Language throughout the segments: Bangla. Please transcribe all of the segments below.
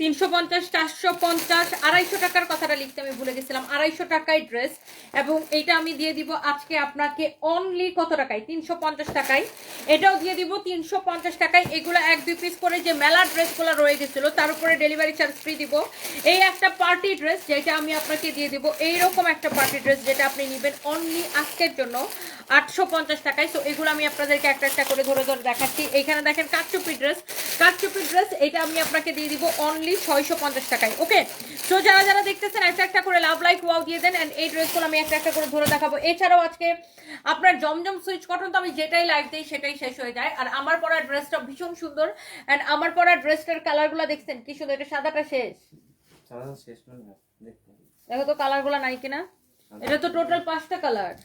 তিনশো পঞ্চাশ, চারশো পঞ্চাশ, আড়াইশো টাকার কথাটা লিখতে আমি ভুলে গেছিলাম। আড়াইশো টাকায় ড্রেস এবং এটা আমি দিয়ে দিব আজকে আপনাকে অনলি কত টাকায়? তিনশো পঞ্চাশ টাকায়। এটাও দিয়ে দিব তিনশো পঞ্চাশ টাকায়। এগুলো এক দুই পিস করে যে মেলা ড্রেসগুলো রয়ে গেছিল, তার উপরে ডেলিভারি চার্জ ফ্রি দিব। এই একটা পার্টি ড্রেস যেটা আমি আপনাকে দিয়ে দিব, এইরকম একটা পার্টি ড্রেস যেটা আপনি নেবেন অনলি আজকের জন্য আটশো পঞ্চাশ টাকায়। তো এগুলো আমি আপনাদেরকে একটা একটা করে ধরে ধরে দেখাচ্ছি। এখানে দেখেন কাকচুপি ড্রেস কাকচুপি ড্রেস এটা আমি আপনাকে দিয়ে দিব অনলি ছয়শো পঞ্চাশ টাকায়। ওকে তো যারা যারা দেখতেছেন একটা একটা করে লাভ লাইক ওয়াও দিয়ে দেন অ্যান্ড এই ড্রেসগুলো আমি একটা একটা করে ধরে দেখাবো। এছাড়াও আজকে আপনার জমজম সুইচ কটন তো আমি যেটাই লাইভ দিই সেটাই শেষ হয়ে যায়। আর আমার পরা ড্রেসটা ভীষণ সুন্দর। অ্যান্ড আমার পরা ড্রেসটার কালারগুলো দেখছেন? কি সুন্দর? এটা সাদাটা শেষ? দেখো তো কালারগুলো নাই কিনা? এটা তো টোটাল পাঁচটা কালার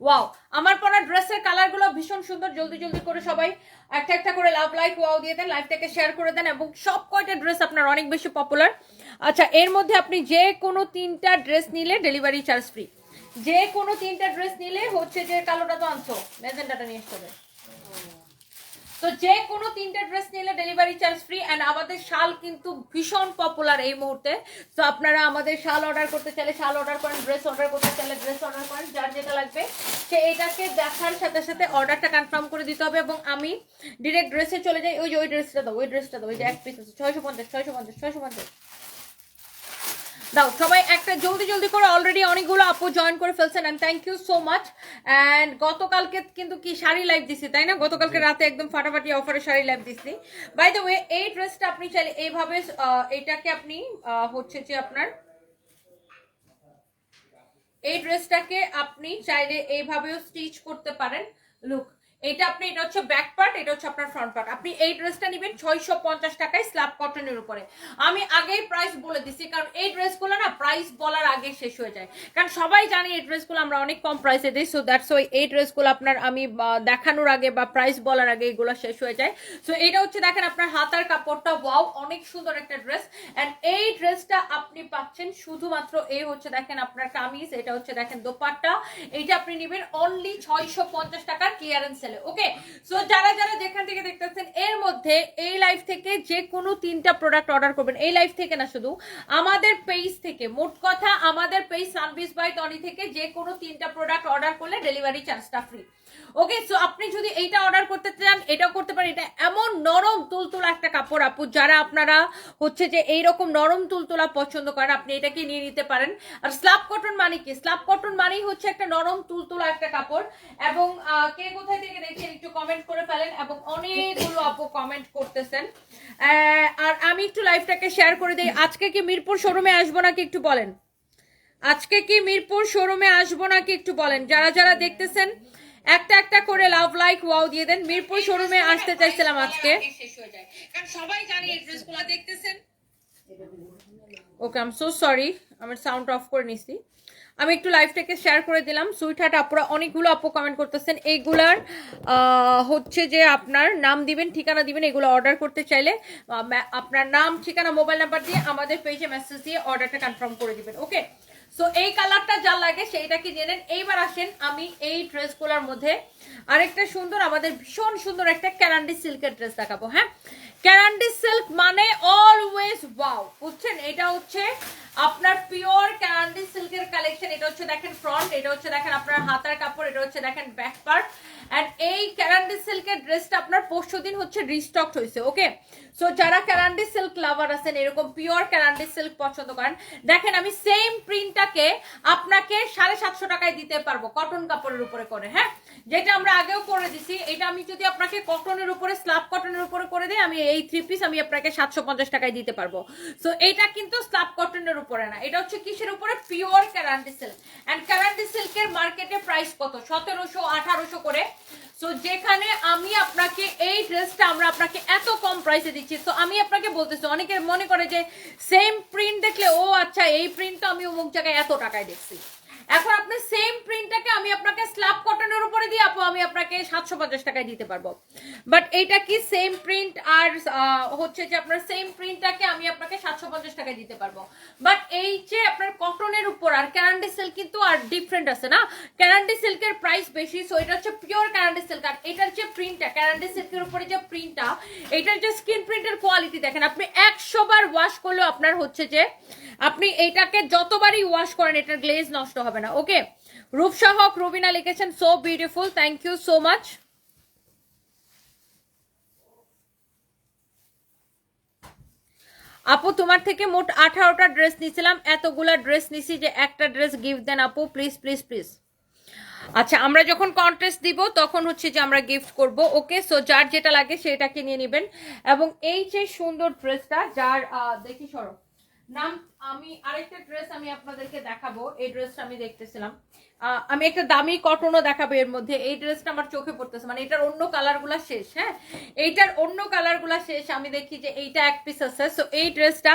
ওয়াও আমার পরা ড্রেসের কালারগুলো ভীষণ সুন্দর, জলদি জলদি করে সবাই একটা একটা করে লাভ লাইক ওয়াও দিয়ে দেন লাইভটাকে শেয়ার করে দেন এবং সব কয়টা ড্রেস আপনার অনেক বেশি পপুলার আচ্ছা এর মধ্যে আপনি যে কোনো তিনটা ড্রেস নিলে ডেলিভারি চার্জ ফ্রি যে কোনো তিনটা ড্রেস নিলে হচ্ছে যে কালোটা তো আনছো মেজেন্টাটা নিয়ে আসতে হবে তো যে কোনো তিনটে ড্রেস নিলে ডেলিভারি চার্জ ফ্রি অ্যান্ড আমাদের শাল কিন্তু ভীষণ পপুলার এই মুহূর্তে। তো আপনারা আমাদের শাল অর্ডার করতে চাইলে শাল অর্ডার করেন ড্রেস অর্ডার করতে চাইলে ড্রেস অর্ডার করেন, যার যেটা লাগবে সে এটাকে দেখার সাথে সাথে অর্ডারটা কনফার্ম করে দিতে হবে এবং আমি ডিরেক্ট ড্রেসে চলে যাই। ওই যে ওই ড্রেসটা দাও, ওই ড্রেসটা দাও, ওই যে এক পিস আছে, ছয়শো পঞ্চাশ ছয়শো পঞ্চাশ ছয়শো পঞ্চাশ। দাও সবাই একটা জলদি জলদি করে অলরেডি অনেকগুলো আপু জয়েন করে ফেলছেন and thank you so much and গতকালকে কিন্তু কি শাড়ি লাইভ দিছি তাই না? গতকালকে রাতে একদম ফাটাফাটি অফারে শাড়ি লাইভ দিছি। বাই দ্য ওয়ে এই ড্রেসটা আপনি চাইলে এইভাবে এটাকে আপনি আহ, হচ্ছে যে আপনার এই ড্রেসটাকে আপনি চাইলে এইভাবেও স্টিচ করতে পারেন। লুক এটা আপনি, এটা হচ্ছে ব্যাক পার্ট এটা হচ্ছে আপনার ফ্রন্ট পার্ট আপনি এই ড্রেসটা নেবেন ছয়শো পঞ্চাশ টাকায় স্ল্যাব কটনের উপরে। আমি আগেই প্রাইস বলে দিছি, কারণ এই ড্রেসগুলো না প্রাইস বলার আগে শেষ হয়ে যায়। কারণ সবাই জানে এই ড্রেসগুলো আমরা অনেক কম প্রাইসে দিই সো দ্যাটস ওই এই ড্রেসগুলো আপনার আমি দেখানোর আগে বা প্রাইস বলার আগে এগুলো শেষ হয়ে যায়। সো এটা হচ্ছে দেখেন আপনার হাতার কাপড়টা ওয়াও অনেক সুন্দর একটা ড্রেস অ্যান্ড এই ড্রেসটা আপনি পাচ্ছেন শুধুমাত্র এই হচ্ছে দেখেন আপনার কামিজ, এটা হচ্ছে দেখেন দোপাট্টা। এইটা আপনি নেবেন অনলি ছয়শো পঞ্চাশ টাকার ক্লিয়ারেন্স সেলে ওকে সো যারা যারা যেখান থেকে দেখতেছেন, এর মধ্যে এই লাইফ থেকে যে কোনো তিনটা প্রোডাক্ট অর্ডার করবেন। এই লাইফ থেকে না শুধু, আমাদের পেজ থেকে, মোট কথা আমাদের পেজ সার্ভিস বাই টনি থেকে যে কোনো তিনটা প্রোডাক্ট অর্ডার করলে ডেলিভারি চার্জটা ফ্রি ওকে সো আপনি যদি এইটা অর্ডার করতে চান, এটাও করতে পারেন। এটা এমন নরম তুলতুলা একটা কাপড়, আপু, যারা আপনারা হচ্ছে যে এইরকম নরম তুলতুলা পছন্দ করেন, আপনি এটাকে নিয়ে নিতে পারেন। আর স্ল্যাব কটন মানে কি? স্ল্যাব কটন মানেই হচ্ছে একটা নরম তুলতুলা একটা কাপড়। এবং কে কোথায় থেকে দেখছেন, একটু কমেন্ট করে ফেলেন এবং অনেকগুলো আপু কমেন্ট করতেছেন। আর আমি একটু লাইভটাকে শেয়ার করে দিই। আজকে কি মিরপুর শোরুমে আসব নাকি একটু বলেন? আজকে কি মিরপুর শোরুমে আসব নাকি একটু বলেন? যারা যারা দেখতেছেন একটা একটা করে লাভ লাইক ওয়াও দিয়ে দেন। মিরপুর শোরুমে আসতে চাইছিলাম আজকে। কারণ সবাই জানে এই ড্রেসগুলো দেখতেছেন। ওকে আম সো সরি আমার সাউন্ড অফ করে নিছি। আমি একটু লাইভটাকে শেয়ার করে দিলাম। সুইট হার্ট আপুরা অনেকগুলো আপু কমেন্ট করতেছেন। এইগুলার হচ্ছে যে আপনার নাম দিবেন ঠিকানা দিবেন এগুলো অর্ডার করতে চাইলে আপনার নাম ঠিকানা মোবাইল নাম্বার দিয়ে আমাদের পেজে মেসেজ দিয়ে অর্ডারটা কনফার্ম করে দিবেন। ওকে সো এই কালারটা যা লাগে সেইটা কি জেনেন এইবার আসেন আমি এই ড্রেসগুলোর মধ্যে আরেকটা সুন্দর, আমাদের ভীষণ সুন্দর একটা ক্যারান্ডি সিল্কের ড্রেস দেখাবো হ্যাঁ? ক্যারান্ডি সিল্ক মানে অলওয়েজ ওয়াও বুঝছেন? এটা হচ্ছে আপনার পিওর ক্যারান্ডি সিল্কের কালেকশন এটা হচ্ছে দেখেন ফ্রন্ট এটা হচ্ছে দেখেন আপনার হাতার কাপড়, এটা হচ্ছে দেখেন ব্যাক পার্ট এন্ড এই ক্যারান্ডি সিল্কের ড্রেসটা আপনার পরশু দিন হচ্ছে রিস্টক হয়েছে ওকে সো যারা ক্যারান্ডি সিল্ক লাভার আছেন, এরকম পিওর ক্যারান্ডি সিল্ক পছন্দ করেন, দেখেন আমি সেম প্রিন্টটাকে আপনাকে সাড়ে সাতশো টাকায় দিতে পারব কটন কাপড়ের উপরে করে হ্যাঁ? যেটা আমরা আগেও করে দিছি, এটা আমি যদি আপনাকে কটনের উপরে স্ল্যাব কটনের উপরে করে দিই, আমি এই থ্রি পিস আমি আপনাকে সাতশো পঞ্চাশ টাকায় দিতে পারব। সো এটা কিন্তু স্ল্যাব কটনের উপরে না, এটা হচ্ছে কিসের উপরে? Pure Karandi silk and Karandi সিল্কের মার্কেটে প্রাইস কত? সতেরোশো, আঠারোশো করে। সো যেখানে আমি আপনাকে এই ড্রেসটা আমরা আপনাকে এত কম প্রাইসে দিচ্ছি। তো আমি আপনাকে বলতেছি অনেকের মনে করে যে সেম প্রিন্ট দেখলে, ও আচ্ছা এই প্রিন্ট তো আমি অমুক জায়গায় এত টাকায় দেখছি। এখন আপনি সেম প্রিন্টটাকে আমি আপনাকে স্ল্যাব কটনের উপরে দিয়ে আপু আমি আপনাকে সাতশো পঞ্চাশ টাকায় দিতে পারব। বাট এইটা কি সেম প্রিন্ট আর হচ্ছে যে আপনার সেম প্রিন্টটাকে আমি আপনাকে সাতশো পঞ্চাশ টাকায় দিতে পারব। বাট এই যে আপনার কটনের উপর আর ক্যারান্ডি সিল্ক কিন্তু আর ডিফারেন্ট আছে না? ক্যারান্ডি সিল্কের প্রাইস বেশি সো এটা হচ্ছে পিওর ক্যারান্ডি সিল্ক আর এটার যে প্রিন্টটা ক্যারান্ডি সিল্কের উপরে যে প্রিন্টটা এটার যে স্কিন প্রিন্টের কোয়ালিটি দেখেন, আপনি একশো বার ওয়াশ করলেও আপনার হচ্ছে যে, আপনি এইটাকে যতবারই ওয়াশ করেন, এটার গ্লেজ নষ্ট হবে। না। ওকে রূপসহক রবিনা লিখেছেন so beautiful thank you so much আপু, তোমার থেকে মোট আঠারোটা ড্রেস নিয়েছিলাম, এতগুলা ড্রেস নিছি যে একটা ড্রেস গিফট দেন আপু প্লিজ প্লিজ প্লিজ আচ্ছা আমরা যখন কন্টেস্ট দিব, তখন হচ্ছে যে আমরা গিফট করব ওকে সো যার যেটা লাগে সেটাকে নিয়ে নেবেন। এবং এই যে সুন্দর ড্রেসটা যার দেখি সরো। নাম আমি আরেকটা ড্রেস আমি আপনাদেরকে দেখাবো। এই ড্রেসটা আমি দেখতেছিলাম। আমি একটা দামি কটনও দেখাবো এর মধ্যে। এই ড্রেসটা আমার চোখে পড়তেছে। মানে এটার অন্য কালারগুলা শেষ হ্যাঁ? এইটার অন্য কালারগুলা শেষ। আমি দেখি যে এইটা এক পিস আছে। সো এই ড্রেসটা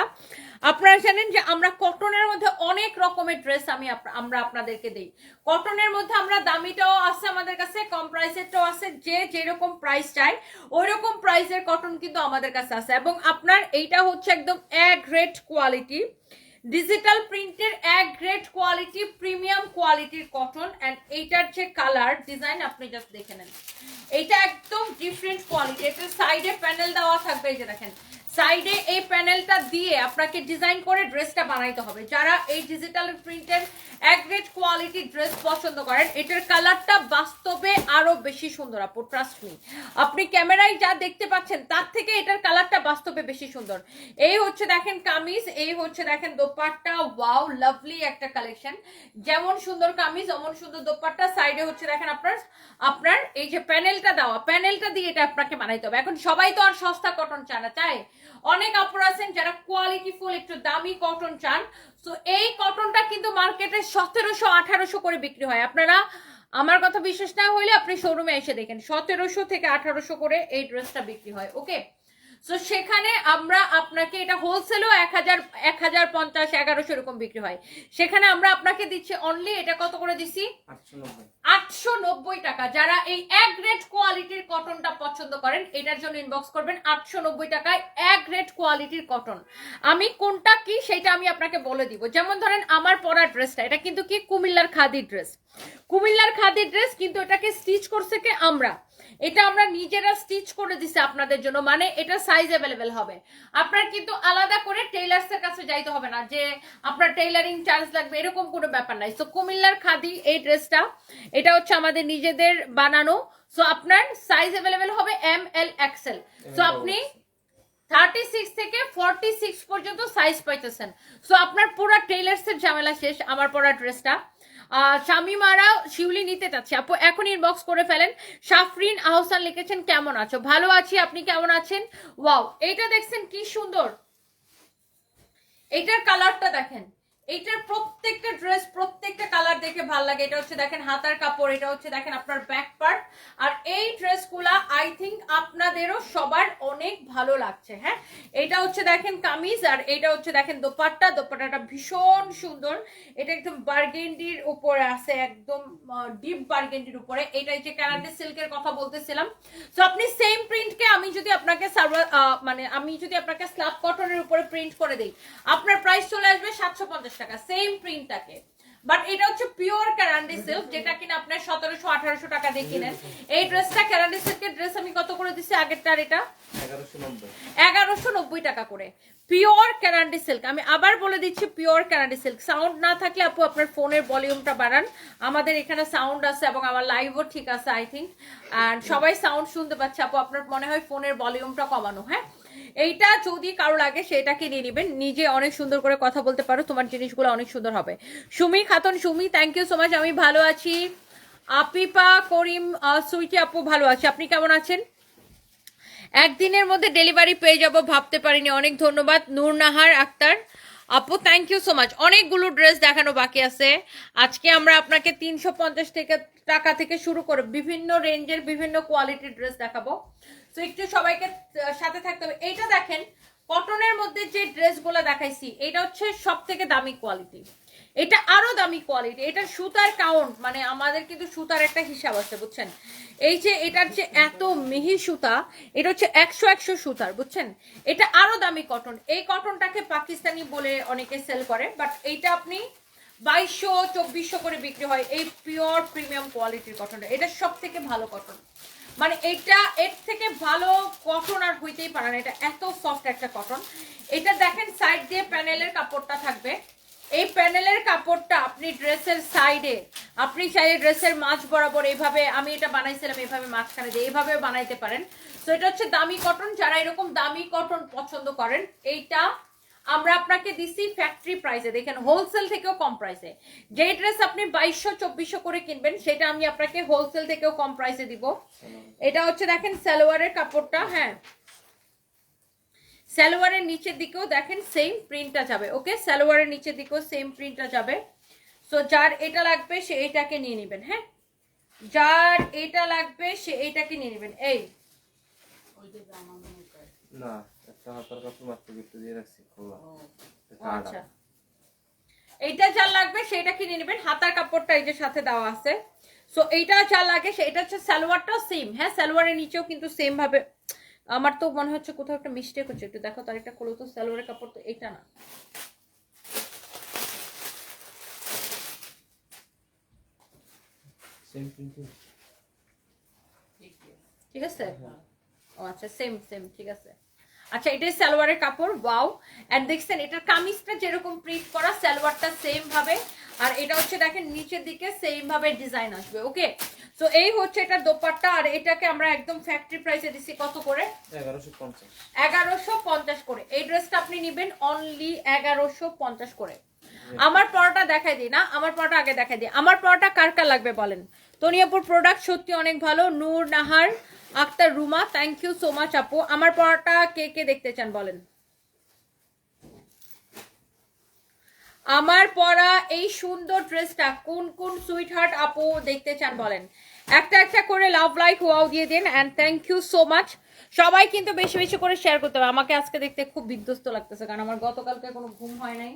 আপনারা জানেন যে আমরা কটনের মধ্যে অনেক রকমের ড্রেস আমি আমরা আপনাদেরকে দিই। কটনের মধ্যে আমরা দামিটাও আছে আমাদের কাছে, কম প্রাইসেরটাও আছে। যে যেরকম প্রাইস চাই ওই রকম প্রাইসের কটন কিন্তু আমাদের কাছে আছে। এবং আপনার এইটা হচ্ছে একদম এক গ্রেড কোয়ালিটি ডিজিটাল প্রিন্টের এক গ্রেট কোয়ালিটি প্রিমিয়াম কোয়ালিটির কটন অ্যান্ড এইটার যে কালার ডিজাইন আপনি জাস্ট দেখে নেন। এটা একদম ডিফারেন্ট কোয়ালিটি এটা সাইডে প্যানেল দেওয়া থাকবে, এই যে দেখেন। সাইডে এই প্যানেলটা দিয়ে আপনাকে ডিজাইন করে ড্রেসটা বানাইতে হবে। যারা এই ডিজিটাল প্রিন্টের এক গ্রেড কোয়ালিটি ড্রেস পছন্দ করেন, এটার কালারটা বাস্তবে আরও বেশি সুন্দর, আপু ট্রাস্ট মি আপনি ক্যামেরায় যা দেখতে পাচ্ছেন, তার থেকে এটার কালারটা বাস্তবে বেশি সুন্দর। এই হচ্ছে দেখেন কামিজ, এই হচ্ছে দেখেন দোপাট্টা। ওয়াও লাভলি একটা কালেকশন যেমন সুন্দর কামিজ, অমন সুন্দর দোপাট্টা। সাইডে হচ্ছে দেখেন আপনার আপনার এই যে প্যানেলটা দেওয়া, প্যানেলটা দিয়ে এটা আপনাকে বানাইতে হবে। এখন সবাই তো আর সস্তা কটন চায় না, চায় অনেক আপুর আছেন যারা কোয়ালিটি ফুল, একটু দামি কটন চান। সো এই কটনটা কিন্তু মার্কেটে সতেরোশো, আঠারোশো করে বিক্রি হয়। আপনারা, আমার কথা বিশ্বাস না হইলে আপনি শোরুমে এসে দেখেন, সতেরোশো থেকে আঠারোশো করে এই ড্রেসটা বিক্রি হয় ওকে সো সেখানে আমরা আপনাকে এটা হোলসেলও এক হাজার এক হাজার পঞ্চাশ এগারোশো এরকম বিক্রি হয়। সেখানে আমরা আপনাকে দিচ্ছি অনলি এটা কত করে দিছি? আটশো নব্বই। টাকা। যারা এই এক গ্রেড কোয়ালিটির কটনটা পছন্দ করেন এটার জন্য ইনবক্স করবেন আটশো নব্বই টাকায় এক গ্রেড কোয়ালিটির কটন আমি কোনটা কি সেটা আমি আপনাকে বলে দিব। যেমন ধরেন আমার পরা ড্রেসটা এটা কিন্তু কি কুমিল্লার খাদি ড্রেস। কুমিল্লার খাদি ড্রেস কিন্তু এটাকে স্টিচ করছে কে আমরা। এটা আমরা নিজেরা স্টিচ করে দিছি আপনাদের জন্য মানে এটা সাইজ অ্যাভেলেবেল হবে। আপনার কিন্তু আলাদা করে টেইলার্স এর কাছে যাইতে হবে না যে আপনার টেইলারিং চার্জ লাগবে এরকম কোনো ব্যাপার নাই। তো কুমিল্লার খাদি এই ড্রেসটা এটা হচ্ছে আমাদের নিজেদের বানানো। সো আপনার সাইজ অ্যাভেলেবেল হবে এম এল এক্সেল সো আপনি থার্টি সিক্স থেকে ফর্টি সিক্স পর্যন্ত সাইজ পাইতেছেন। সো আপনার পুরো টেইলার্স এর ঝামেলা শেষ আমার পরা ড্রেসটা শামিমারা শিউলি নিতে চাচ্ছে। আপু, এখন ইনবক্স করে ফেলেন। সাফরিন আহসান লিখেছেন, কেমন আছো? ভালো আছি, আপনি কেমন আছেন? ওয়াও, এইটা দেখছেন কি সুন্দর। এইটার কালারটা দেখেন। এইটার প্রত্যেকটা ড্রেস প্রত্যেকটা কালার দেখে ভালো লাগে। এটা হচ্ছে দেখেন হাতার কাপড়, এটা হচ্ছে দেখেন আপনার ব্যাক পার্ট আর এই ড্রেসগুলা আই থিঙ্ক আপনাদেরও সবার অনেক ভালো লাগছে হ্যাঁ? এটা হচ্ছে দেখেন কামিজ, আর এটা হচ্ছে দেখেন দোপাট্টা। দোপাট্টাটা ভীষণ সুন্দর। এটা একদম বার্গেন্ডির উপরে আছে, একদম ডিপ বার্গেন্ডির উপরে। এটা যে ক্যারাটে সিল্কের কথা বলতেছিলাম। তো আপনি সেম প্রিন্টকে আমি যদি আপনাকে সার্ভার মানে আমি যদি আপনাকে স্ল্যাব কটনের উপরে প্রিন্ট করে দিই, আপনার প্রাইস চলে আসবে সাতশো পঞ্চাশ টাকা সেম প্রিন্টটাকে বাট এটা হচ্ছে পিওর ক্যারান্ডি সিল্ক যেটা কিনা আপনার সতেরোশো আঠারোশো টাকা দিয়ে কিনেন। এই ড্রেসটা ক্যারান্ডি সিল্কের ড্রেস আমি কত করে দিচ্ছি আগেরটার এটা? এগারোশো নব্বই। টাকা করে। পিওর ক্যারান্ডি সিল্ক আমি আবার বলে দিচ্ছি পিওর ক্যারান্ডি সিল্ক সাউন্ড না থাকলে আপু আপনার ফোনের ভলিউমটা বাড়ান। আমাদের এখানে সাউন্ড আছে এবং আমার লাইভও ঠিক আছে আই থিঙ্ক অ্যান্ড সবাই সাউন্ড শুনতে পাচ্ছে আপু আপনার মনে হয় ফোনের ভলিউমটা কমানো হ্যাঁ? এইটা যদি কারও লাগে, সেটাকে নিয়ে নেবেন। নিজে অনেক সুন্দর করে কথা বলতে পারো, তোমার জিনিসগুলো অনেক সুন্দর হবে। Sumi Khatun, Sumi thank you so much আমি ভালো আছি। আপিপা, করিম সুইটি আপু ভালো আছি। আপনি কেমন আছেন? একদিনের মধ্যে ডেলিভারি পেয়ে যাব, ভাবতে পারিনি। অনেক ধন্যবাদ, নূরনাহার আক্তার। আপু থ্যাংক ইউ সো মাচ অনেকগুলো ড্রেস দেখানো বাকি আছে। আজকে আমরা আপনাকে তিনশো পঞ্চাশ থেকে, টাকা থেকে শুরু করে বিভিন্ন রেঞ্জের বিভিন্ন কোয়ালিটির ড্রেস দেখাবো। তো একটু সবাইকে সাথে থাকতে হবে। এইটা দেখেন কটনের মধ্যে যে ড্রেসগুলো দেখাইছি এটা হচ্ছে সব থেকে দামি কোয়ালিটি এটা আরও দামি কোয়ালিটি এটা সুতার কাউন্ট মানে আমাদের কিন্তু সুতার একটা হিসাব আছে, বুঝছেন? এই যে এটার যে এত মিহি সুতা, এটা হচ্ছে একশো একশো সুতার, বুঝছেন? এটা আরও দামি কটন এই কটনটাকে পাকিস্তানি বলে অনেকে সেল করে বাট এইটা আপনি বাইশশো, চব্বিশশো করে বিক্রি হয়, এই পিওর প্রিমিয়াম কোয়ালিটির কটনটা এটা সব থেকে ভালো কটন মানে এটা এর থেকে ভালো কটন আর হইতেই পারে না। এটা এত সফট একটা কটন এটা দেখেন সাইড দিয়ে প্যানেলের কাপড়টা থাকবে। এই প্যানেলের কাপড়টা আপনি ড্রেসের সাইডে আপনি চাইলে ড্রেসের মাঝ বরাবর এইভাবে আমি এটা বানাইছিলাম এইভাবে মাঝখানে দিয়ে এইভাবে বানাইতে পারেন। তো এটা হচ্ছে দামি কটন যারা এরকম দামি কটন পছন্দ করেন, এইটা আমরা আপনাকে দিছি ফ্যাক্টরি প্রাইসে দেখেন হোলসেল থেকেও কম প্রাইসে যে ড্রেস আপনি বাইশশো চব্বিশশো করে কিনবেন সেটা আমি আপনাকে হোলসেল থেকেও কম প্রাইসে দিব। এটা হচ্ছে দেখেন সালোয়ারের কাপড়টা হ্যাঁ। সালোয়ারের নিচের দিকেও দেখেন সেম প্রিন্টটা যাবে ওকে সালোয়ারের নিচের দিকেও সেম প্রিন্টটা যাবে। সো যার এটা লাগবে সে এটাকে নিয়ে নেবেন হ্যাঁ? যার এটা লাগবে সে এইটাকে নিয়ে নেবেন। এই। না। হাতার কাপড় মাত্র গিফট দিয়ে রাখছি খোলা। আচ্ছা। এইটা যার লাগবে সেটা কিনে নেবেন? হাতার কাপড়টা এই যে সাথে দেওয়া আছে। সো এইটা যা লাগে সেটা হচ্ছে সালোয়ারটাও সেম হ্যাঁ? সালোয়ারের নিচেও কিন্তু সেম ভাবে। আমার তো মনে হচ্ছে কোথাও একটা মিস্টেক হচ্ছে। একটু দেখো তার একটা খোলো তো সালোয়ারের কাপড় তো এটা না। ঠিক আছে? ও আচ্ছা সেম সেম ঠিক আছে। আচ্ছা এটাই সালোয়ারের কাপড় ওয়াও। এন্ড দেখছেন এটার কামিজটা যেরকম প্রিন্ট করা সালোয়ারটা সেম ভাবে। আর এটা হচ্ছে দেখেন নিচের দিকে সেম ভাবে ডিজাইন আসবে ওকে সো এই হচ্ছে এটা দোপাট্টা আর এটাকে আমরা একদম ফ্যাক্টরি প্রাইসে দিচ্ছি কত করে? এগারোশো পঞ্চাশ এগারোশো পঞ্চাশ করে। এই ড্রেসটা আপনি নেবেন অনলি এগারোশো পঞ্চাশ করে। আমার পরোটা দেখাই দিই না আমার পরোটা আগে দেখাই দিই। আমার পরোটা কার কার লাগবে বলেন? তনিয়াপুর প্রোডাক্ট সত্যি অনেক ভালো Nur Nahar Akter Ruma thank you so much আপু। আমার পরোটা কে কে দেখতে চান বলেন? আমার পরা এই সুন্দর ড্রেসটা কোন কোন সুইট হার্ট আপু দেখতে চান বলেন? একটা একটা করে লাভ লাইক ওয়াও দিয়ে দিন and thank you so much সবাই কিন্তু বেশি বেশি করে শেয়ার করতে হবে আমাকে আজকে দেখতে খুব বিধ্বস্ত লাগতেছে, কারণ আমার গতকালকে কোনো ঘুম হয় নাই।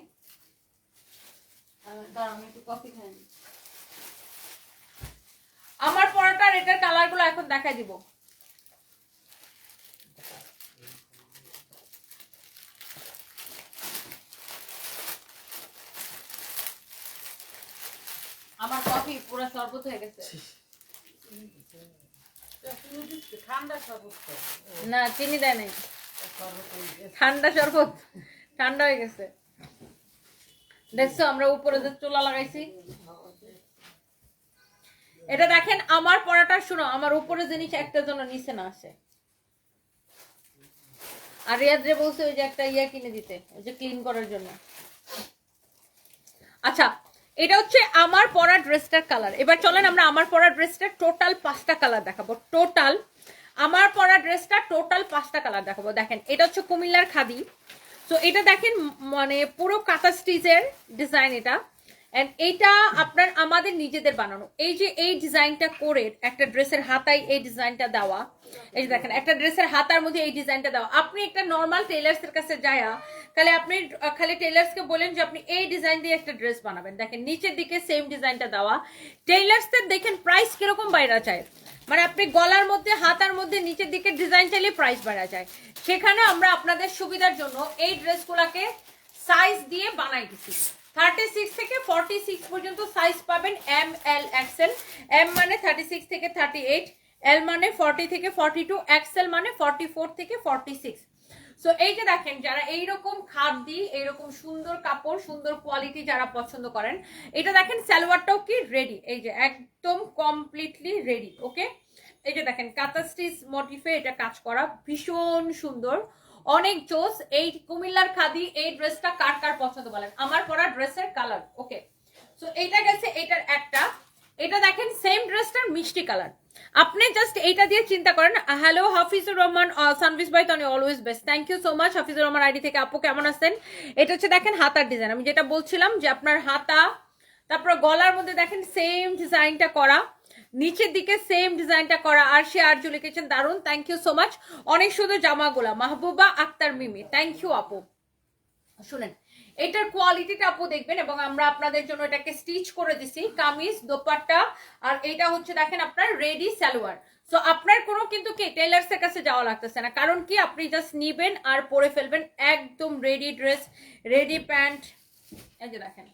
আমার পরাটার এটার কালারগুলো এখন দেখাই দিব। আমার কফি পুরো শরবত হয়ে গেছে। ঠান্ডা শরবত না চিনি দেয় নাই। ঠান্ডা শরবত। ঠান্ডা হয়ে গেছে। দেখছ আমরা উপরে যে চুলা লাগাইছি। এটা দেখেন আমার পড়াটা শুনো আমার উপরে জিনিস একটা জন্য নিচে না আসে। আর রিয়াদ রে বলছে ওই যে একটা ইয়া কিনে দিতে ওই যে ক্লিন করার জন্য। আচ্ছা এটা হচ্ছে আমার পরা ড্রেসটার কালার এবার চলেন আমরা আমার পরা ড্রেসটার টোটাল পাঁচটা কালার দেখাবো। টোটাল আমার পরা ড্রেসটা টোটাল পাঁচটা কালার দেখাবো। দেখেন, এটা হচ্ছে কুমিল্লার খাদি। তো এটা দেখেন মানে পুরো কাঁথা স্টিচের ডিজাইন এটা। এন্ড এইটা আপনার আমাদের নিজেদের বানানো। এই যে এই ডিজাইনটা করে একটা ড্রেসের হাতায় এই ডিজাইনটা দেওয়া, এই যে দেখেন, একটা ড্রেসের হাতার মধ্যে এই ডিজাইনটা দেওয়া। আপনি একটা নর্মাল টেলার্স এর কাছে যায়া, তাহলে আপনি, খালি টেলার্স কে বলেন যে আপনি এই ডিজাইন দিয়ে একটা ড্রেস বানাবেন। দেখেন, নিচের দিকে সেম ডিজাইনটা দেওয়া। টেলার্সদের দেখেন প্রাইস কীরকম বাইরা চায় মানে আপনি গলার মধ্যে, হাতার মধ্যে, নিচের দিকে ডিজাইন চাইলে প্রাইস বাড়া যায়। সেখানে আমরা আপনাদের সুবিধার জন্য এই ড্রেসগুলোকে সাইজ দিয়ে বানাই দিছি। থার্টি সিক্স থেকে ফর্টি সিক্স পর্যন্ত সাইজ পাবেন এম এল এম মানে থার্টি সিক্স থেকে থার্টি এইট এল মানে থেকে টু মানে ফর্টি ফোর থেকে সিক্স সো দেখেন, যারা এইরকম এইরকম সুন্দর কাপড়, সুন্দর কোয়ালিটি যারা পছন্দ করেন, এটা দেখেন সালোয়ারটাও কি রেডি এই যে একদম কমপ্লিটলি রেডি ওকে এই যে দেখেন কাতা স্টিচ মোটিফে এটা কাজ করা ভীষণ সুন্দর। অনেক জোস, এই কুমিল্লার খাদি, এই ড্রেসটা কার কার পছন্দ বলেন? আমার পরা ড্রেসের কালার ওকে সো এইটা গেছে এটার একটা। এটা দেখেন সেম ড্রেসটার মিষ্টি কালার আপনি জাস্ট এইটা দিয়ে চিন্তা করেন হ্যালো হাফিজুর রহমান সানভিস ভাই Toni always best thank you so much Hafizur Rahman ID থেকে আপু, কেমন আছেন? এটা হচ্ছে, দেখেন, হাতার ডিজাইন আমি যেটা বলছিলাম যে আপনার হাতা, তারপর গলার মধ্যে দেখেন সেম ডিজাইনটা করা। নিচের দিকে সেম ডিজাইনটা করা আর সে আর লিখেছেন দারুণ থ্যাংক ইউ সো মাচ অনেক সুন্দর জামাগুলা মাহবুবা আক্তার মিমি থ্যাংক ইউ আপু। শুনেন, এটার কোয়ালিটিটা আপু দেখবেন এবং আমরা আপনাদের জন্য এটাকে স্টিচ করে দিছি, কামিজ, দোপাট্টা, আর এটা হচ্ছে দেখেন আপনার রেডি সালোয়ার। সো আপনার কোনো কিন্তু কি টেলার্সের কাছে যাওয়া লাগতেছে না। কারণ কি, আপনি জাস্ট নিবেন আর পরে ফেলবেন একদম রেডি ড্রেস রেডি প্যান্ট এই যে দেখেন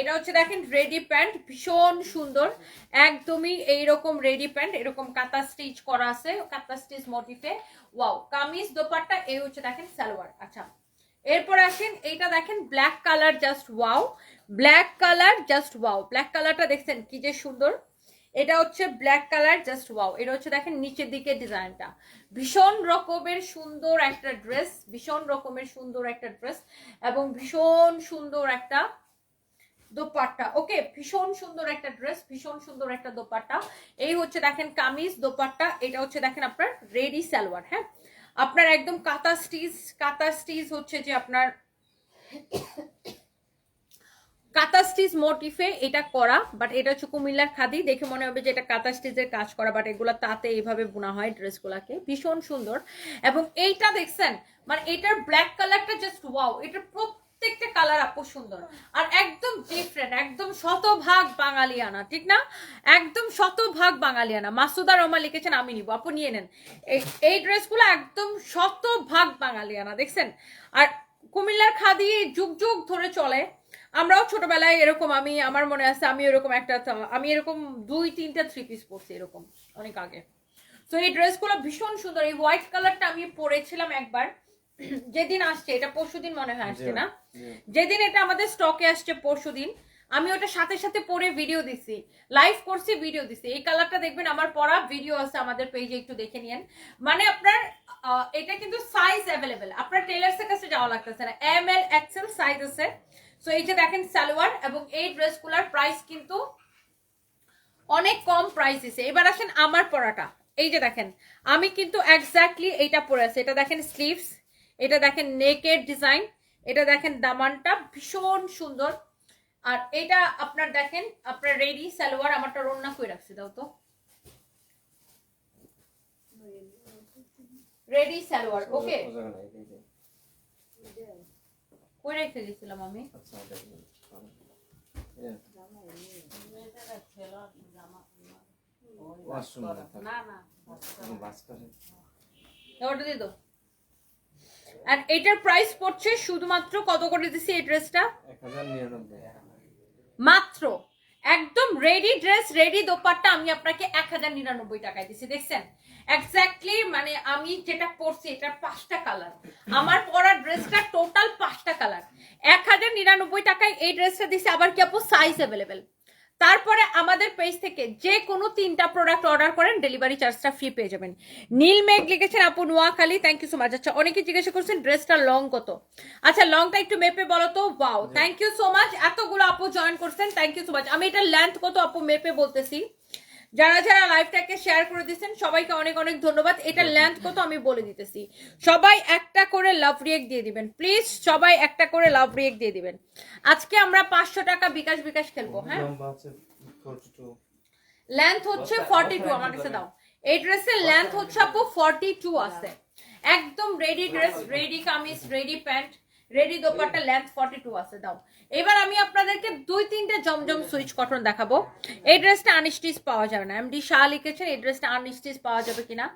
এটা হচ্ছে দেখেন রেডি প্যান্ট ভীষণ সুন্দর। একদমই এইরকম রেডি প্যান্ট এরকম কাতা স্টিচ করা আছে কাতা স্টিচ মোটিফে ওয়াও কামিজ দোপাট্টা, এই হচ্ছে দেখেন সালোয়ার। আচ্ছা এরপর আসেন, এইটা দেখেন black colour just wow black colour just wow black কালারটা দেখছেন, কি যে সুন্দর। এটা হচ্ছে ব্ল্যাক কালার জাস্ট ওয়াও এটা হচ্ছে দেখেন নিচের দিকে ডিজাইনটা। ভীষণ রকমের সুন্দর একটা ড্রেস ভীষণ রকমের সুন্দর একটা ড্রেস এবং ভীষণ সুন্দর একটা দোপাট্টা। ওকে, ভীষণ সুন্দর একটা ড্রেস ভীষণ সুন্দর একটা দোপাট্টা। এই হচ্ছে দেখেন কামিজ, দোপাট্টা, এটা হচ্ছে দেখেন আপনার রেডি সালোয়ার হ্যাঁ? আপনার একদম কাতা স্টিচ কাতা স্টিচ হচ্ছে যে আপনার কাতা স্টিচ মোটিফে এটা করা বাট এটা হচ্ছে কুমিল্লার খাদি। দেখে মনে হবে যে এটা কাতা স্টিচের কাজ করা বাট এগুলো তাতে এইভাবে বোনা হয় ড্রেসগুলোকে। ভীষণ সুন্দর। এবং এইটা দেখছেন মানে এটার ব্ল্যাক কালারটা জাস্ট ওয়াও এটার প্রত্যেকটা কালার আপু সুন্দর। আর একদম ডিফারেন্ট একদম শতভাগ বাঙালিয়ানা, ঠিক না? একদম শতভাগ বাঙালিয়ানা। মাসুদা রমা লিখেছেন, আমি নিব। আপু, নিয়ে নেন। এই- ড্রেসগুলো একদম শতভাগ বাঙালিয়ানা, দেখছেন? আর কুমিল্লার খাদি যুগ যুগ ধরে চলে। আমরাও ছোটবেলায় এরকম, আমি, আমার মনে আছে, আমি এরকম একটা, আমি এরকম দুই, তিনটা থ্রি পিস পরছি এরকম, অনেক আগে। তো এই ড্রেসগুলো ভীষণ সুন্দর। এই হোয়াইট কালারটা আমি পরেছিলাম একবার। যেদিন আসছে এটা পরশুদিন মনে হয় আসছে না? যেদিন এটা আমাদের স্টকে আসছে পরশুদিন আমি ওটা সাথে সাথে পরে ভিডিও দিছি। লাইভ করছি ভিডিও দিছি। এই কালারটা দেখবেন আমার পরা ভিডিও আছে আমাদের পেজে একটু দেখে নিয়েন। মানে আপনার এটা কিন্তু সাইজ অ্যাভেলেবেল আপনার টেলার্স এর কাছে যাওয়া লাগতেছে না। এম এল এক্সেল সাইজ আছে। সো এই যে দেখেন সালোয়ার এবং এই ড্রেসগুলোর প্রাইস কিন্তু অনেক কম প্রাইস দিছে। এবার আসেন আমার পরাটা। এই যে দেখেন আমি কিন্তু এক্স্যাক্টলি এইটা পরে আছি। এটা দেখেন স্লিভস এটা দেখেন নেকের ডিজাইন এটা দেখেন দামানটা ভীষণ সুন্দর। আর এটা আপনার দেখেন আপনার রেডি সালোয়ার আমারটা রন্না করে রাখছি দাও তো। রেডি সালোয়ার ওকে। কই রেখে গেছিলাম আমি। আচ্ছা। না, না। ওটা দিয়ে দাও। আর এটার প্রাইস পড়ছে শুধুমাত্র কত করে দিছি এই ড্রেসটা। মাত্র। একদম রেডি ড্রেস রেডি দোপাট্টা আমি আপনাকে এক হাজার নিরানব্বই টাকায় দিছি দেখছেন? এক্স্যাক্টলি মানে আমি যেটা পরছি এটার পাঁচটা কালার আমার পরা ড্রেসটা টোটাল পাঁচটা কালার এক হাজার নিরানব্বই টাকায় এই ড্রেসটা দিছি আবার কি আপু? সাইজ অ্যাভেলেবেল তারপরে আমাদের পেজ থেকে যে কোনো তিনটা প্রোডাক্ট অর্ডার করেন ডেলিভারি চার্জটা ফ্রি পেয়ে যাবেন। নীল মেঘ লিখেছেন, আপু, Noakhali thank you so much আচ্ছা অনেকে জিজ্ঞাসা করছেন ড্রেসটা লং কত? আচ্ছা লংটা একটু মেপে বলো তো wow thank you so much এতগুলো আপু জয়েন করছেন থ্যাংক ইউ সো মাচ আমি এটা লেন্থ কত আপু, মেপে বলতেছি? যারা যারা লাইভটাকে শেয়ার করে দিচ্ছেন সবাইকে অনেক অনেক ধন্যবাদ। এটা লেন্থ কত আমি বলে দিতেছি। সবাই একটা করে লাভ রিয়েক্ট দিয়ে দিবেন। প্লিজ সবাই একটা করে লাভ রিয়েক্ট দিয়ে দিবেন। আজকে আমরা পাঁচশো টাকা বিকাশ বিকাশ খেলব হ্যাঁ? লম্বা আছে 42 লেন্থ হচ্ছে ফর্টি টু আমার কাছে দাও। এই ড্রেসের লেন্থ হচ্ছে আপু ফর্টি টু আছে। একদম ready dress ready kameez ready pant ready dupatta length forty two আছে দাও। এবার আমি আপনাদেরকে দুই তিনটে জমজম সুইচ কটন দেখাবো। এই ড্রেসটা আনস্টিচ পাওয়া যাবে না। এমডি শাহ লিখেছেন এই ড্রেসটা আনস্টিচ পাওয়া যাবে কিনা?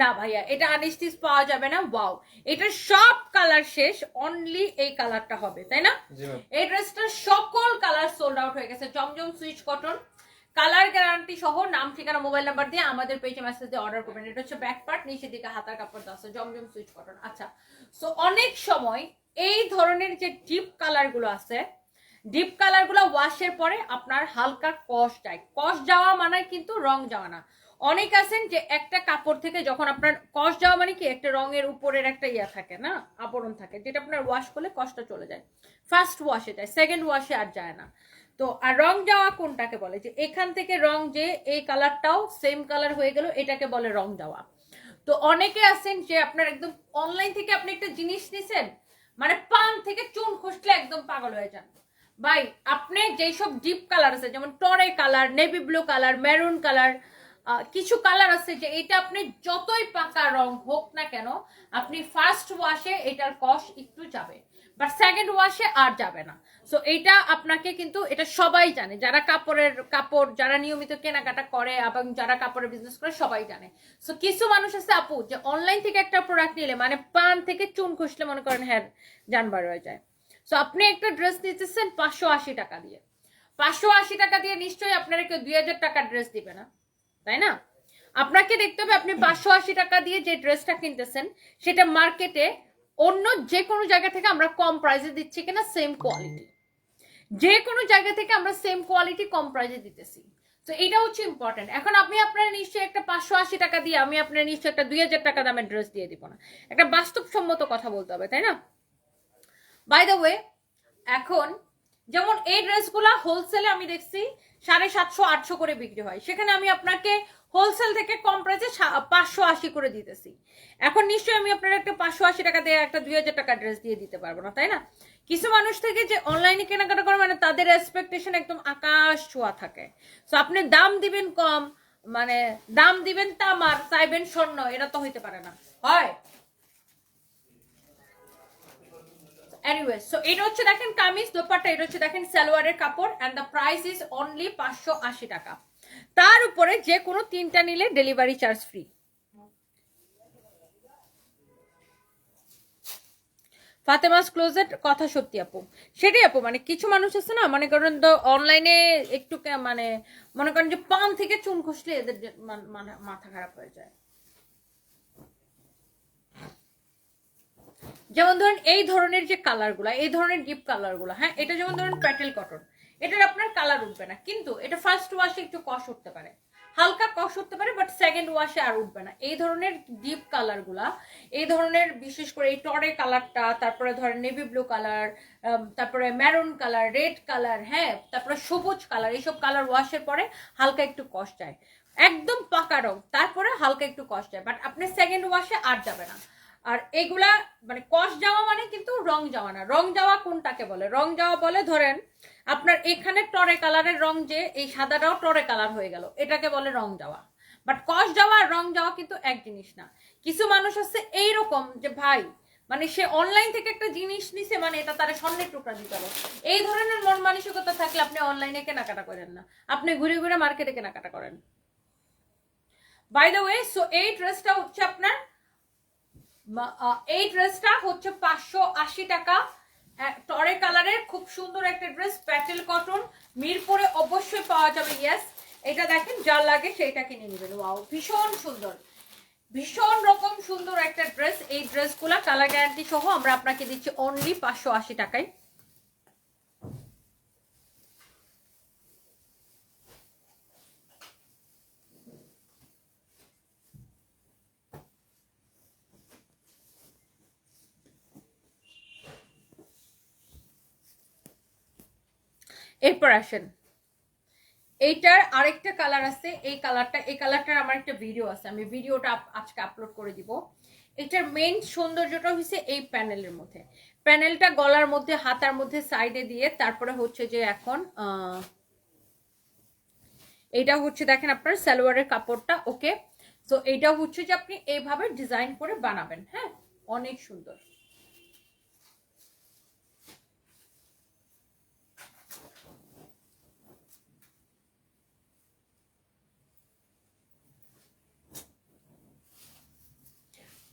না ভাইয়া এটা আনস্টিচ পাওয়া যাবে না। ওয়াও এটার সব কালার শেষ অনলি এই কালারটা হবে তাই না? এই ড্রেসটার সকল কালার সোল্ড আউট হয়ে গেছে। Zamzam Swiss cotton colour guarantee সহ নাম ঠিকানা মোবাইল নাম্বার দিয়ে আমাদের পেজে মেসেজ দিয়ে অর্ডার করবেন। এটা হচ্ছে ব্যাক পার্ট নিচের দিকে হাতার কাপড় দেওয়া জমজম সুইচ কটন আচ্ছা সো অনেক সময় এই ধরনের যে ডিপ কালারগুলো আছে ডিপ কালারগুলো ওয়াশের পরে আপনার হালকা কষ যায়। কষ যাওয়া মানে কিন্তু রং যাওয়া না। অনেক আছেন যে একটা কাপড় থেকে যখন আপনার কষ যাওয়া মানে কি, একটা রঙের উপরের একটা ইয়া থাকে না, আবরণ থাকে, যেটা আপনার ওয়াশ করলে কষ্ট চলে যায়। ফার্স্ট ওয়াশে যায় সেকেন্ড ওয়াশে আর যায় না। তো, আর রং যাওয়া কোনটাকে বলে? যে এখান থেকে রং যে এই কালারটাও সেম কালার হয়ে গেল, এটাকে বলে রং যাওয়া। তো অনেকে আছেন যে আপনার একদম অনলাইন থেকে আপনি একটা জিনিস নিছেন মানে পান থেকে চুন খসলে একদম পাগল হয়ে যান। ভাই, আপনি যেই সব ডিপ কালার আছে, যেমন টরে colour navy blue colour maroon colour কিছু কালার আছে যে এটা আপনি যতই পাকা রং হোক না কেন, আপনি ফার্স্ট ওয়াশে এটার কস একটু যাবে। বাট সেকেন্ড ওয়াশে আর যাবে না। সো এইটা আপনাকে কিন্তু, এটা সবাই জানে। যারা কাপড়ের, কাপড়, যারা নিয়মিত কেনাকাটা করে এবং যারা কাপড়ের বিজনেস করে, সবাই জানে। সো কিছু মানুষ আছে আপু, যে অনলাইন থেকে একটা প্রোডাক্ট নিলে মানে পান থেকে চুন খসলে মনে করেন হ্যাঁ জানবার হয়ে যায়। সো আপনি একটা ড্রেস নিতেছেন পাঁচশো আশি টাকা দিয়ে। পাঁচশো আশি টাকা দিয়ে নিশ্চয়ই আপনারা কেউ দুই হাজার টাকার ড্রেস দিবে না। তাই না? আপনাকে দেখতে হবে, আপনি পাঁচশো আশি টাকা দিয়ে যে ড্রেসটা কিনতেছেন, সেটা মার্কেটে অন্য যে কোনো জায়গা থেকে আমরা কম প্রাইসে দিচ্ছি কিনা সেম কোয়ালিটি যে কোনো জায়গা থেকে আমরা সেম কোয়ালিটি কম প্রাইসে দিতেছি। তো এটা হচ্ছে ইম্পর্টেন্ট এখন আপনি আপনার নিশ্চয়ই একটা পাঁচশো আশি টাকা দিয়ে আমি আপনার নিশ্চয়ই একটা দুই হাজার টাকা দামের ড্রেস দিয়ে দিব না। একটা বাস্তবসম্মত কথা বলতে হবে, তাই না? বাই দ্য ওয়ে এখন যেমন এই ড্রেসগুলা হোলসেলে আমি দেখছি সাড়ে সাতশো, আটশো করে বিক্রি হয়। সেখানে আমি আপনাকে হোলসেল থেকে কম প্রাইসে পাঁচশো আশি করে দিতেছি। এখন নিশ্চয়ই আমি আপনার একটা পাঁচশো আশি টাকা দিয়ে একটা দুই হাজার টাকা ড্রেস দিয়ে দিতে পারব না, তাই না? কিছু মানুষ থেকে যে অনলাইনে কেনাকাটা করে মানে তাদের এক্সপেকটেশন একদম আকাশ ছোঁয়া থাকে। সো আপনি দাম দিবেন কম মানে দাম দিবেন তামার চাইবেন স্বর্ণ, এটা তো হইতে পারে না। হয়? সো এটা হচ্ছে দেখেন কামিজ দোপাট্টা, এটা হচ্ছে দেখেন সালোয়ারের কাপড় and the price is only পাঁচশো আশি টাকা। তার উপরে যে কোনো তিনটা নিলে delivery charge free Fatema's Closet কথা সত্যি আপু। সেটাই আপু মানে কিছু মানুষ আছে না, মনে করেন তো অনলাইনে একটু মানে মনে করেন যে পান থেকে চুন খসলে এদের মানে মাথা খারাপ হয়ে যায়। যেমন ধরুন এই ধরনের যে কালারগুলো এই ধরনের ডিপ কালারগুলো হ্যাঁ এটা যেমন ধরেন প্যাটেল কটন এটার আপনার কালার উঠবে না। কিন্তু এটা ফার্স্ট ওয়াশে একটু কষ উঠতে পারে। হালকা কষ উঠতে পারে বাট সেকেন্ড ওয়াশে আর উঠবে না। এই ধরনের ডিপ কালারগুলা এই ধরনের বিশেষ করে এই টরে কালারটা তারপরে ধরেন নেভি ব্লু কালার তারপরে ম্যারুন কালার রেড কালার হ্যাঁ তারপরে সবুজ কালার এইসব কালার ওয়াশের পরে হালকা একটু কষ যায়। একদম পাকা রং, তারপরে হালকা একটু কষ যায়। বাট আপনি সেকেন্ড ওয়াশে আর যাবে না। আর এগুলা মানে কষ যাওয়া মানে কিন্তু রং যাওয়া না। রং যাওয়া কোনটাকে বলে? রং যাওয়া বলে ধরেন আপনার এখানে টরে কালারের রং যে, এই সাদাটাও টরে কালার হয়ে গেল। এটাকে বলে রং যাওয়া। বাট কষ যাওয়া আর রং যাওয়া কিন্তু এক জিনিস না। কিছু মানুষ আছে এইরকম যে, ভাই মানে সে অনলাইন থেকে একটা জিনিস নিছে মানে এটা তার স্বর্ণের টুকরা দিতে হবে। এই ধরনের মন মানসিকতা থাকলে আপনি অনলাইনে কেনাকাটা করেন না। আপনি ঘুরে ঘুরে মার্কেটে কেনাকাটা করেন। বাই দ্য ওয়ে সো এই ড্রেসটা হচ্ছে আপনার এই ড্রেসটা হচ্ছে পাঁচশো আশি টাকা টরে কালারের খুব সুন্দর একটা ড্রেস, প্যাটেল কটন। মিরপুরে অবশ্যই পাওয়া যাবে ইয়েস এটা দেখেন, যার লাগে সেইটা কিনে নেবেন। ওয়াও ভীষণ সুন্দর। ভীষণ রকম সুন্দর একটা ড্রেস। এই ড্রেসগুলা কালার গ্যারান্টি সহ আমরা আপনাকে দিচ্ছি অনলি পাঁচশো আশি টাকায়। এরপর আসেন। এইটার আরেকটা কালার আছে, এই কালারটা এই কালারটার আমার একটা ভিডিও আছে, আমি ভিডিওটা আজকে আপলোড করে দিব। এটার মেইন সৌন্দর্যটা হচ্ছে এই প্যানেলের মধ্যে। প্যানেলটা গলার মধ্যে, হাতার মধ্যে সাইডে দিয়ে, তারপরে হচ্ছে যে এখন এইটা হচ্ছে দেখেন আপনার সালোয়ারের কাপড়টা ওকে তো এইটা হচ্ছে যে আপনি এইভাবে ডিজাইন করে বানাবেন হ্যাঁ? অনেক সুন্দর।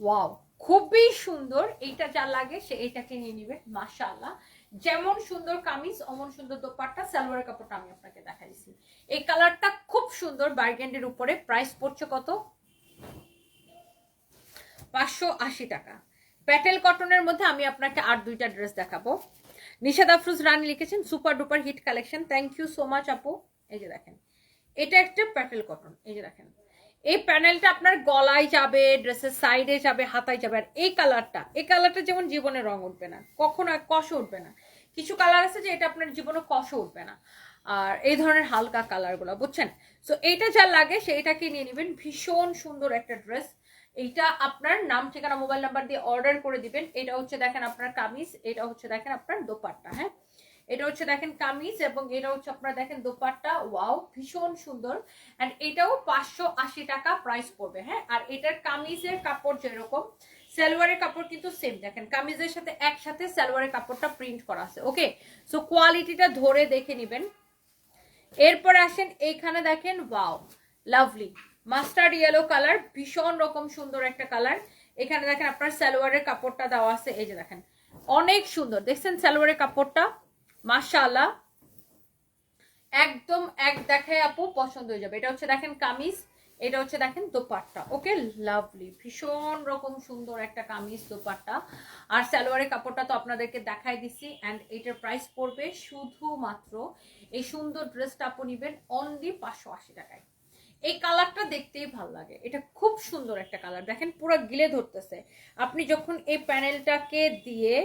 ওয়াও খুবই সুন্দর। এইটা যা লাগে সে এইটাকে নিয়ে নিবে, মাশাআল্লাহ। যেমন সুন্দর কামিজ, অমন সুন্দর দোপাট্টা সালোয়ার কাপড়টা আমি আপনাকে দেখাইছি এই কালারটা খুব সুন্দর, বার্গেন্ডের উপরে। প্রাইস পড়ছে কত? পাঁচশো আশি টাকা। প্যাটেল কটনের মধ্যে আমি আপনাকে আর দুইটা ড্রেস দেখাবো। নিশাদ আফরুজ রানী লিখেছেন, super duper hit collection. Thank you so much আপু। এই যে দেখেন, এটা একটা প্যাটেল কটন। এই যে দেখেন এই প্যানেলটা আপনার গলায় যাবে, ড্রেসের সাইডে যাবে, হাতায় যাবে। আর এই কালারটা এই কালারটা যেমন জীবনে রং উঠবে না, কখনো কষ উঠবে না। কিছু কালার আছে যে এটা আপনার জীবনে কষ উঠবে না। আর এই ধরনের হালকা কালারগুলো, বুঝছেন? সো এইটা যা লাগে সেইটাকে নিয়ে নেবেন। ভীষণ সুন্দর একটা ড্রেস। এইটা আপনার নাম, ঠিকানা, মোবাইল নাম্বার দিয়ে অর্ডার করে দিবেন। এটা হচ্ছে, দেখেন আপনার কামিজ, এটা হচ্ছে, দেখেন আপনার দোপাট্টা হ্যাঁ? এটা হচ্ছে দেখেন কামিজ এবং এটা হচ্ছে আপনার দেখেন দোপাট্টা। ওয়াও, ভীষণ সুন্দর। অ্যান্ড এটাও পাঁচশো আশি টাকা প্রাইস পড়বে হ্যাঁ? আর এটার কামিজের কাপড় যেরকম, সালোয়ারের কাপড় কিন্তু সেম দেখেন কামিজের সাথে একসাথে সালোয়ারের কাপড়টা প্রিন্ট করা আছে ওকে সো কোয়ালিটিটা ধরে দেখে নেবেন। এরপর আসেন এইখানে দেখেন wow lovely mustard yellow colour ভীষণ রকম সুন্দর একটা কালার এখানে দেখেন আপনার সালোয়ারের কাপড়টা দেওয়া আছে, এই যে দেখেন। অনেক সুন্দর। দেখছেন সালোয়ারের কাপড়টা? মাশাআল্লাহ। একদম এক দেখায় আপু পছন্দ হয়ে যাবে। এটা হচ্ছে দেখেন কামিজ, এটা হচ্ছে দেখেন দোপাট্টা। ওকে, লাভলি। ভীষণ রকম সুন্দর একটা কামিজ, দোপাট্টা। আর সালোয়ারের কাপড়টা তো আপনাদেরকে দেখাই দিছি অ্যান্ড এটার প্রাইস পড়বে শুধুমাত্র এই সুন্দর ড্রেসটা আপু নিবেন অনলি পাঁচশো আশি টাকায়। এই কালারটা দেখতেই ভালো লাগে। এটা খুব সুন্দর একটা কালার। দেখেন পুরো গিলে ধরতেছে। আপনি যখন এই প্যানেলটাকে দিয়ে,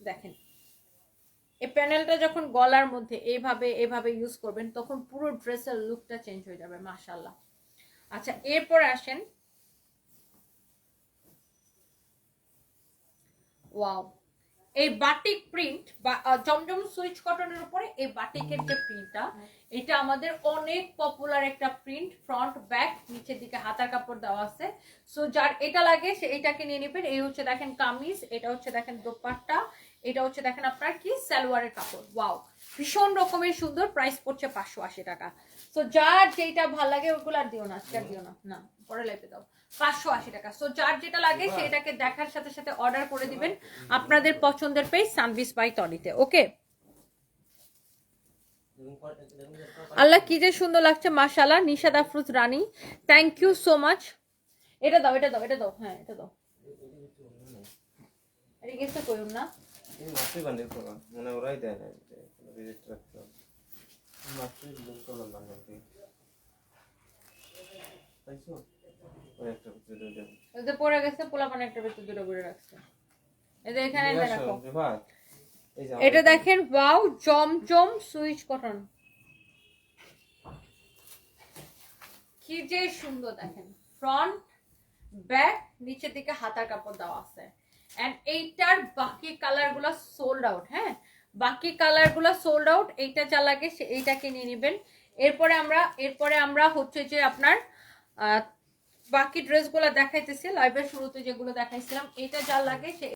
দেখেন এই প্যানেলটা যখন গলার মধ্যে এইভাবে এভাবে ইউজ করবেন, তখন পুরো ড্রেসের লুকটা চেঞ্জ হয়ে যাবে মাশাল্লাহ আচ্ছা এরপর আসেন। ওয়াও এই বাটিক প্রিন্ট বা জমজম সুইচ কটনের উপরে এই বাটিকের যে প্রিন্টটা এটা আমাদের অনেক পপুলার একটা প্রিন্ট ফ্রন্ট ব্যাক নিচের দিকে হাতার কাপড় দেওয়া আছে। সো যার এটা লাগে, সে এটাকে নিয়ে নেবেন। এই হচ্ছে দেখেন কামিজ, এটা হচ্ছে দেখেন দোপাট্টা এটা হচ্ছে দেখেন আপনার কি? সালোয়ারের কাপড়। ওয়াও ভীষণ রকমের সুন্দর প্রাইস পড়ছে পাঁচশো আশি টাকা। সো যার যেটা ভালো লাগে ওগুলো আর দিও না আজকে আর দিও না। না পরে লাইফে দাও। পাঁচশো আশি টাকা। সো যার যেটা লাগে সেটাকে দেখার সাথে সাথে অর্ডার করে দিবেন আপনাদের পছন্দের পেজ সানভিস বাই তলিতে ওকে আল্লাহ কি যে সুন্দর লাগছে মাশাল্লাহ Nishad Afruz Rani. Thank you so much এটা দাও এটা দাও এটা দাও। হ্যাঁ এটা দাও। এটা গেছে কইুন না। এই বান্ডিল মানে ওরাই দেয় না রিজেক্ট রাখতে হবে। মাছই বিল করলাম বান্ডিল থেকে পাইছো? ওই একটা ভিতরে দেবো এটা পড়ে গেছে পোলা একটা ভিতর দুটো করে রাখছে। এটা এখানে রাখো ভাই এটা দেখেন ওয়াও জমজম সুইচ কটন। কি যে সুন্দর দেখেন। ফ্রন্ট ব্যাক নিচের দিকে হাতার কাপড় দেওয়া আছে। এন্ড এইটার বাকি কালারগুলো সোল্ড আউট হ্যাঁ? বাকি কালারগুলো সোল্ড আউট এইটা যা লাগে নেবেন। এরপরে আমরা এরপরে আমরা হচ্ছে যে আপনার বাকি ড্রেসগুলো দেখাইতেছি লাইভের শুরুতে যেগুলো দেখাইছিলাম এটা যা লাগে সে